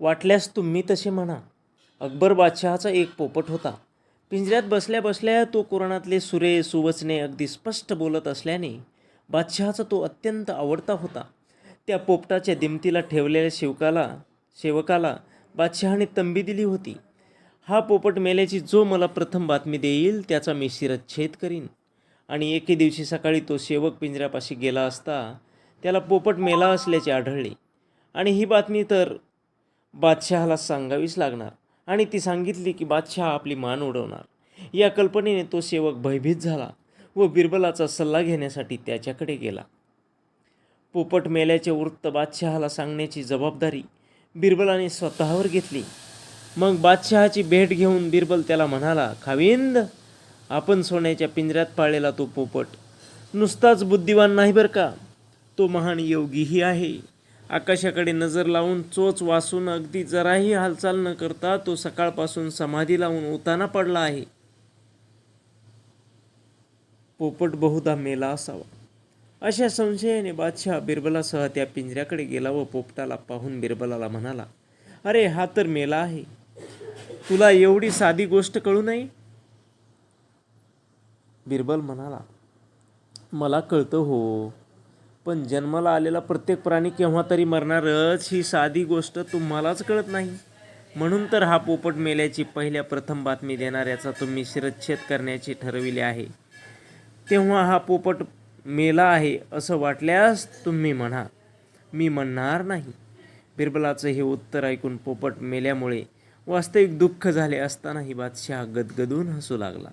वाटल्यास तुम्ही तसे म्हणा. अकबर बादशहाचा एक पोपट होता. पिंजऱ्यात बसल्या बसल्या तो कुराणातले सुरे सुवचने अगदी स्पष्ट बोलत असल्याने बादशहाचा तो अत्यंत आवडता होता. त्या पोपटाच्या दिमतीला ठेवलेल्या शेवकाला सेवकाला बादशहाने तंबी दिली होती. हा पोपट मेल्याची जो मला प्रथम बातमी देईल त्याचा मी शिरच्छेद करीन. आणि एके दिवशी सकाळी तो सेवक पिंजऱ्यापाशी गेला असता त्याला पोपट मेला असल्याचे आढळले. आणि ही बातमी तर बादशहाला सांगावीच लागणार. आणि ती सांगितली की बादशहा आपली मान उडवणार. या कल्पनेने तो सेवक भयभीत झाला व बिरबलाचा सल्ला घेण्यासाठी त्याच्याकडे गेला. पोपट मेल्याचे वृत्त बादशहाला सांगण्याची जबाबदारी बिरबलाने स्वतःवर घेतली. मग बादशहाची भेट घेऊन बिरबल त्याला म्हणाला खाविंद आपण सोन्याच्या पिंजऱ्यात पाळलेला तो पोपट. नुसताच बुद्धिवान नाही बरं का? तो महान योगीही आहे. आकाशाकडे नजर लावून चोच वासून अगदी जराही हालचाल न करता तो सकाळपासून समाधी लावून उताना पडला आहे. पोपट बहुधा मेला असावा. अशा संशयाने बादशाह बिरबलासह त्या पिंजऱ्याकडे गेला व पोपटाला पाहून बिरबलाला म्हणाला अरे हा तर मेला आहे. तुला एवढी साधी गोष्ट कळू नये बिरबल म्हणाला मला कळतं हो. पण जन्माला आलेला प्रत्येक प्राणी केव्हा तरी मरणारच ही साधी गोष्ट तुम्हालाच कळत नाही. म्हणून तर हा पोपट मेल्याची पहिल्या प्रथम बातमी देणाऱ्याचा तुम्ही शिरच्छेद करण्याचे ठरविले आहे. तेव्हा हा पोपट मेला आहे असं वाटल्यास तुम्ही म्हणा मी म्हणणार नाही. बिरबलाचं हे उत्तर ऐकून पोपट मेल्यामुळे वास्तविक दुःख झाले असतानाही बादशाह गदगदून हसू लागला.